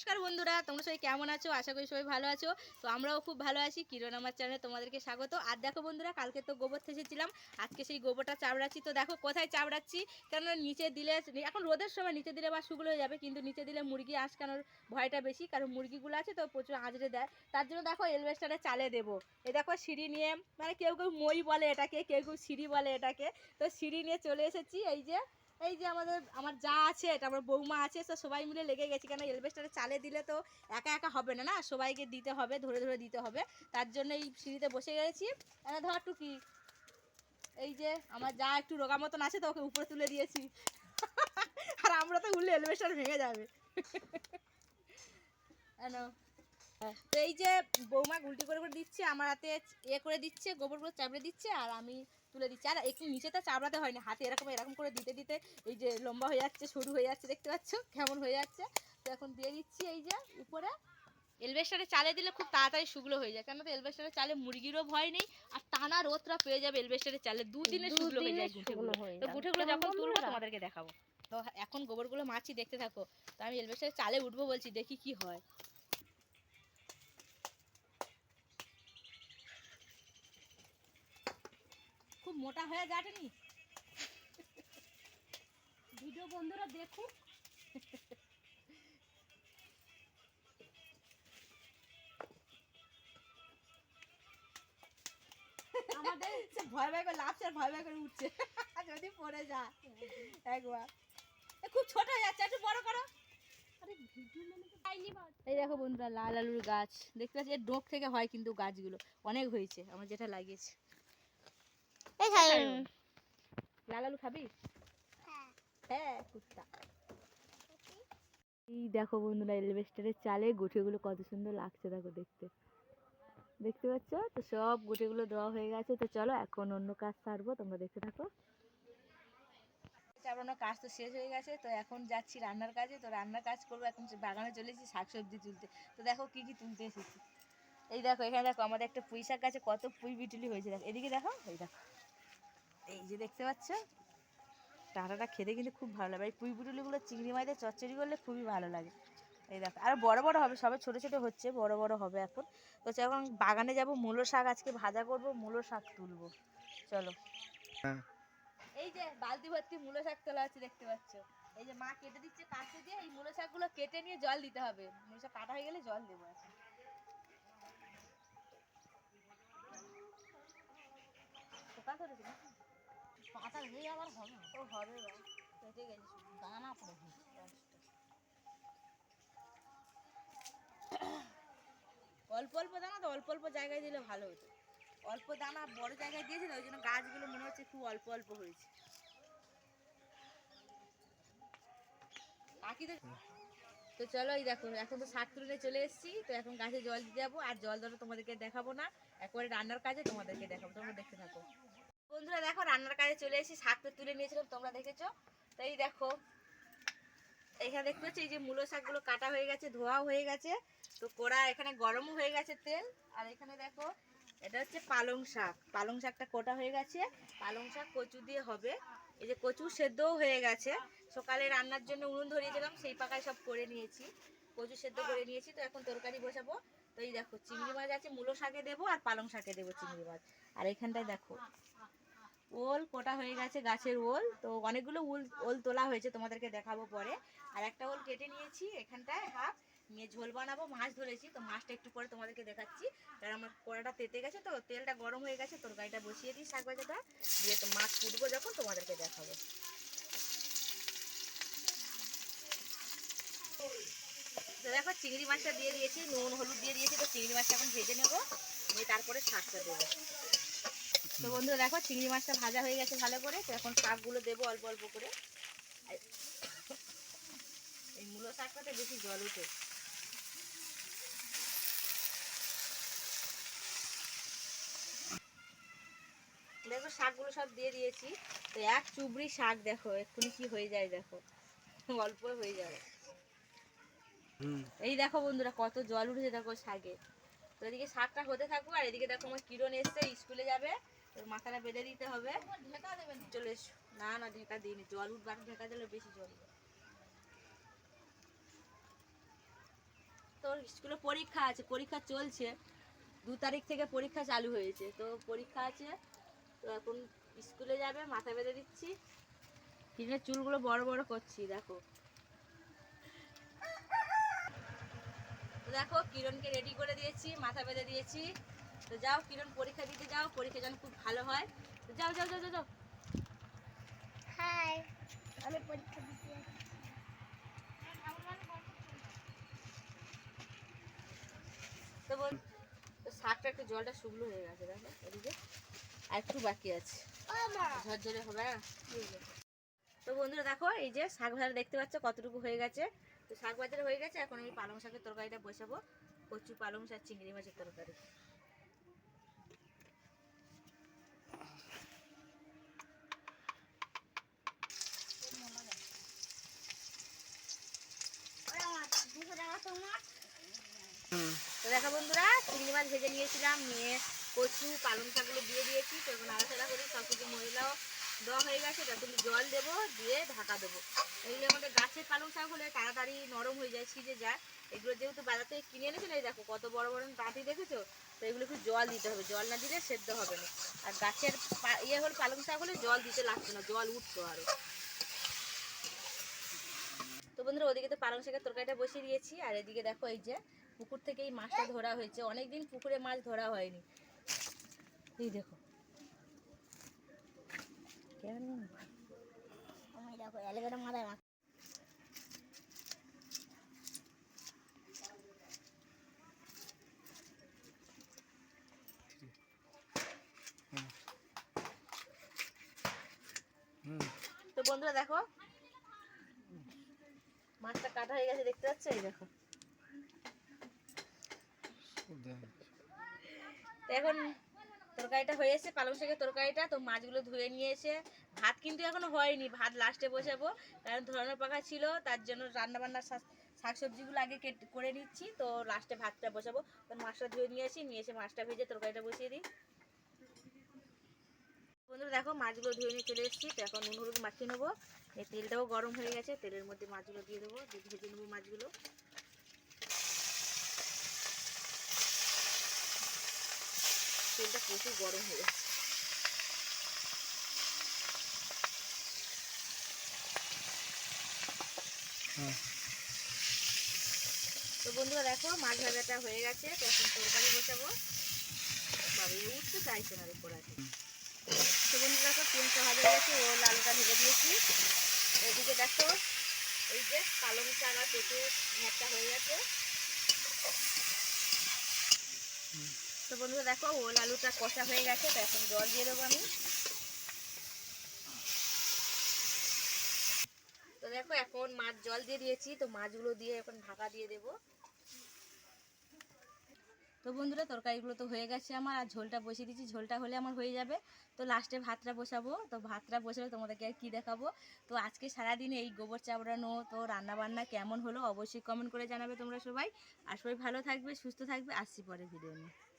নমস্কার বন্ধুরা, তোমরা সবাই কেমন আছো? আশা করি সবাই ভালো আছো। তো আমরাও খুব ভালো আছি। কিরণ আমার চ্যানেলে তোমাদেরকে স্বাগত। আর দেখো বন্ধুরা, কালকে তো গোবর থেসেছিলাম আজকে সেই গোবরটা চাবড়াচ্ছি। তো দেখো কোথায় চাবড়াচ্ছি? কেন নিচে দিলে এখন রোদের সময় নিচে দিলে বা শুকনো হয়ে যাবে, কিন্তু নিচে দিলে মুরগি আঁচকানোর ভয়টা বেশি, কারণ মুরগিগুলো আছে তো প্রচুর আঁচড়ে দেয়। তার জন্য দেখো এলভেস্টারে চালে দেবো। এ দেখো সিঁড়ি নিয়ে মানে কেউ কেউ মই বলে এটাকে, কেউ কেউ সিঁড়ি বলে এটাকে। তো সিঁড়ি নিয়ে চলে এসেছি। এই যে এই যে আমাদের, আমার যা আছে তারপর বৌমা আছে তো সবাই মিলে লেগে গেছি। কেন এলভেস্টারে চালে দিলে তো একা একা হবে না না? সবাইকে দিতে হবে, ধরে ধরে দিতে হবে। তার জন্য এই সিঁড়িতে বসে গেছি। ধর টুকি। এই যে আমার যা একটু রোগা মতন আছে, তো ওকে উপরে তুলে দিয়েছি। আর আমরা তো উঠলে এলভেস্টার ভেঙে যাবে। এনো। তো এই যে বৌমা উল্টি করে করে দিচ্ছে আমার হাতে এ করে দিচ্ছে গোবরগুলো চাপড়ে দিচ্ছে আর আমি তুলে দিচ্ছি। আর একটু নিচেতে চাপড়াতে হয় না হাতে এরকম এরকম করে দিতে দিতে এই যে লম্বা হয়ে যাচ্ছে সরু হয়ে যাচ্ছে দেখতে পাচ্ছ? কেমন হয়ে যাচ্ছে? তো এখন দিয়ে দিচ্ছি এই যে উপরে। এলবেস্টারে চালে দিলে খুব তাড়াতাড়ি শুকলো হয়ে যায় কেন তো এলবেস্টারে চালে মুরগিরও ভয় নেই আর টানা রোদরা পেয়ে যাবে এলবেস্টারে চালে। দুদিনে শুকলো হয়ে যায় গুঁঠেগুলো। তো গুঁঠেগুলো যখন তুলবো তোমাদেরকে দেখাবো। তো এখন গোবরগুলো মাছি দেখতে থাকো। তো আমি এলবেস্টারে চালে উঠবো বলছি দেখি কি হয়। মোটা হয়ে যায়নি? ভিডিও বন্ধুরা দেখুক আমাদের ভয় ভয় করে লাফছে আর ভয় ভয় করে উঠছে। যদি পড়ে যায়। একবার। খুব ছোট হয়ে যাচ্ছে, একটু বড় করো। মানে এই দেখো বন্ধুরা, লাল আলুর গাছ। দেখতে পাচ্ছি, এর ডোক থেকে হয় কিন্তু গাছগুলো। অনেক হয়েছে, আমার যেটা লাগিয়েছে। লাল আলু খাবি? হ্যাঁ। কুত্তা। এই দেখো বন্ধুরা এলভেস্টারের চালে গুটিগুলো কত সুন্দর লাগছে দেখো দেখতে। দেখতে পাচ্ছ? তো সব গুটিগুলো দেওয়া হয়ে গেছে। তো চলো এখন অন্য কাজ সারবো তোমরা দেখতে থাকো। চাপানোর কাজ তো শেষ হয়ে গেছে। তো এখন যাচ্ছি রান্নার কাজে। তো রান্নার কাজ করব এখন বাগানে চলে এসেছি শাকসবজি তুলতে। তো দেখো কি কি তুলতে এসেছি। এই দেখো এখানে দেখো আমাদের একটা পুঁই শাক গাছে কত পুঁই বিটুলি হয়েছে। দেখো এদিকে দেখো এই দেখো। এই যে দেখতে পাচ্ছ? ডাঁটাটা খেতে কিন্তু খুব ভালো লাগে। এই পুঁই বিটুলিগুলো চিংড়ি দিয়ে চচ্চড়ি করলে খুবই ভালো লাগে। এই দেখো আর বড় বড় হবে সবে ছোট ছোট হচ্ছে বড় বড় হবে এখন। তো এখন বাগানে যাব মূলো শাক আজকে ভাজা করব মূলো শাক তুলবো। চলো। হ্যাঁ। এই যে বালতি ভর্তি মূলো শাক তোলা হচ্ছে দেখতে পাচ্ছ? এই যে মা কেটে দিচ্ছে কাটতে দিয়ে এই মূলো শাকগুলো কেটে নিয়ে জল দিতে হবে। মূলো শাক কাটা হয়ে গেলে জল দেবো এখন। পোকা ধরেছে? পাতা হয়ে আবার হবে ও হবে বা কেটে গেছে দানা পড়ে অল্প অল্প দানা তো অল্প অল্প জায়গায় দিলে ভালো হতো। অল্প দানা বড় জায়গায় দিয়েছে তো ওই জন্য গাছগুলো মনে হচ্ছে খুব অল্প অল্প হয়েছে। পাখিদের তো চলো এই দেখো এখন তো শাক তুলে চলে এসেছি তো এখন গাছে জল দিতে যাব আর জল ধরে তোমাদেরকে দেখাবো না। একবারে রান্নার কাজে তোমাদেরকে দেখাবো তোমরা দেখতে থাকো। বন্ধুরা দেখো, রান্নার কাজে চলে এসেছি শাক তো তুলে নিয়েছিলাম, তোমরা দেখেছ? তো এই দেখো, এখানে দেখতে পাচ্ছি, এই যে মূলো শাকগুলো কাটা হয়ে গেছে ধোয়া হয়ে গেছে। তো কোড়া এখানে গরমও হয়ে গেছে তেল। আর এখানে দেখো, এটা হচ্ছে পালং শাক। পালং শাকটা কোটা হয়ে গেছে। পালং শাক কচু দিয়ে হবে। এই যে কচু সেদ্ধও হয়ে গেছে। সকালে রান্নার জন্য উনুন ধরিয়েছিলাম, সেই পাকায় সব করে নিয়েছি। কচু সেদ্ধ করে নিয়েছি, তো এখন তরকারি বসাবো। তো এই দেখো, চিংড়ি মাছ আছে, মূলো শাকে দেবো আর পালং শাকে দেবো চিংড়ি মাছ। আর এখানটায় দেখো ওল কোটা হয়ে গেছে গাছের ওল। তো অনেকগুলো উল, ওল তোলা হয়েছে, তোমাদেরকে দেখাবো পরে। আর একটা ওল কেটে নিয়েছি, এখানটায় হাফ। নিয়ে ঝোল বানাবো, মাছ ধরেছি, তো মাছটা একটু পরে তোমাদেরকে দেখাচ্ছি। কারণ আমার কড়াটা তেতে গেছে তো, তেলটা গরম হয়ে গেছে, তরকারিটা বসিয়ে দিই শাক ভাজাটা দিয়ে তো মাছ কুটবো যখন, তোমাদেরকে দেখাবো। তো দেখো, চিংড়ি মাছটা দিয়ে দিয়েছি, নুন, হলুদ দিয়ে দিয়েছি, তো চিংড়ি মাছটা এখন ভেজে নেব। নিয়ে তারপরে শাকটা দেবো। তো বন্ধুরা দেখো চিংড়ি মাছটা ভাজা হয়ে গেছে ভালো করে। তো এখন শাকগুলো দেবো অল্প অল্প করে। এই মূলো শাকটাতে বেশি জল উঠে দেখো শাকগুলো সব দিয়ে দিয়েছি। তো এক চুবড়ি শাক দেখো এক্ষুনি কি হয়ে যায় দেখো। অল্প হয়ে যাবে। এই দেখো বন্ধুরা কত জল উঠেছে দেখো শাকে। তো এদিকে শাকটা হতে থাকুক আর এদিকে দেখো আমার কিরণ এসছে স্কুলে যাবে। তোর মাথাটা বেঁধে দিতে হবে। চলে এসো। না না ঢেকা দিইনি। জল উঠবার ঢেকা দিলে বেশি জল। উঠবে। স্কুলে পরীক্ষা আছে পরীক্ষা চলছে। দু তারিখ থেকে পরীক্ষা চালু হয়েছে। তো পরীক্ষা আছে। তো এখন স্কুলে যাবে মাথা বেঁধে দিচ্ছি। কিনের চুলগুলো বড় বড় করছি দেখো। দেখো কিরণকে রেডি করে দিয়েছি মাথা বেঁধে দিয়েছি। তো যাও কিরণ পরীক্ষা দিতে যাও পরীক্ষা যেন খুব ভালো হয়। তো যাও যাও যাও যাও, যাও। হাই। আমি পরীক্ষা দিতে তো বল তো শাকটা একটু জলটা শুকনো হয়ে গেছে দেখো এদিকে। আর একটু বাকি আছে। ঝরঝরে হবে না তো বন্ধুরা দেখো এই যে শাক ভাজা দেখতে পাচ্ছ কতটুকু হয়ে গেছে। তো শাক ভাজাটা হয়ে গেছে এখন আমি পালং শাকের তরকারিটা বসাবো। কচু পালং শাক চিংড়ি মাছের তরকারি হুম তো দেখো বন্ধুরা চিংড়ি মাছ ভেজে নিয়েছিলাম, নিয়ে কচু, পালং শাকগুলো দিয়ে দিয়েছি। তো এখন আলাদা করে, সব কিছু মহিলাও দেওয়া হয়ে গেছে। তখন জল দেবো, দিয়ে ঢাকা দেবো। এগুলো আমাদের গাছের পালং শাক হলে তাড়াতাড়ি নরম হয়ে যায়, সিজে যায়। এগুলো যেহেতু বাজার থেকে কিনে এনেছে না দেখো কত বড় বড় ডাঁটি দেখেছ? তো এগুলো একটু জল দিতে হবে, জল না দিলে সেদ্ধ হবে না। আর গাছের ইয়ে হলে পালং শাক হলে জল দিতে লাগতো না, জল উঠতো আরও তো বন্ধুরা, ওদিকে তো পালং শাকের তরকারিটা বসিয়ে দিয়েছি। আর এদিকে দেখো এই যে পুকুর থেকে এই মাছটা ধরা হয়েছে। অনেকদিন পুকুরে মাছ ধরা হয়নি। এই দেখো। তো বন্ধুরা দেখো, মাছটা কাটা হয়ে গেছে, দেখতে পাচ্ছ? এই দেখো। এখন তরকারিটা হয়ে এসে পালং শাকের তরকারিটা। তো মাছগুলো ধুয়ে নিয়ে এসে, ভাত কিন্তু এখনও হয়নি, ভাত লাস্টে বসাবো। কারণ ধরানোর পাকা ছিল, তার জন্য রান্না বান্না শাক সবজিগুলো আগে করে নিচ্ছি। তো লাস্টে ভাতটা বসাবো। তো মাছটা ধুয়ে নিয়ে আসি, নিয়ে এসে মাছটা ভেজে তরকারিটা বসিয়ে দিই। বন্ধুরা দেখো, মাছগুলো ধুয়ে নিয়ে চলে এসেছি। তো এখন নুন, হলুদ মাখিয়ে নেব। তেলটাও গরম হয়ে গেছে, তেলের মধ্যে মাছগুলো দিয়ে দেবো ভেজে নেব মাছগুলো। তেলটা প্রচুর গরম হয়ে। গেছে তো বন্ধুরা দেখো মাছ ভাজাটা হয়ে গেছে তো এখন তরকারি বসাবো। বাবা উঠতে চাইছে না রে পোড়াতে তো বন্ধুরা দেখো পেঁয়াজটা ভাজা হয়ে গেছে ও লালটা ভেজে দিয়েছি। এদিকে দেখো এই যে পালং শাক আর কচু ঘ্যাটটা হয়ে গেছে। তো বন্ধুরা দেখো, ওল আলুটা কষা হয়ে গেছে, তো এখন জল দিয়ে দেবো আমি। তো দেখো, এখন মাছ জল দিয়ে দিয়েছি, তো মাছগুলো দিয়ে এখন ঢাকা দিয়ে দেব। তো বন্ধুরা, তরকারিগুলো তো হয়ে গেছে আমার, আর ঝোলটা বসিয়ে দিচ্ছি ঝোলটা হলে আমার হয়ে যাবে। তো লাস্টে ভাতটা বসাবো, তো ভাতটা বসালে তোমাদেরকে আর কী দেখাবো? তো আজকে সারাদিন এই গোবর চাবড়ানো, তো রান্না বান্না কেমন হলো অবশ্যই কমেন্ট করে জানাবে তোমরা সবাই। আর সবাই ভালো থাকবে, সুস্থ থাকবে, আসছি পরে ভিডিও নিয়ে।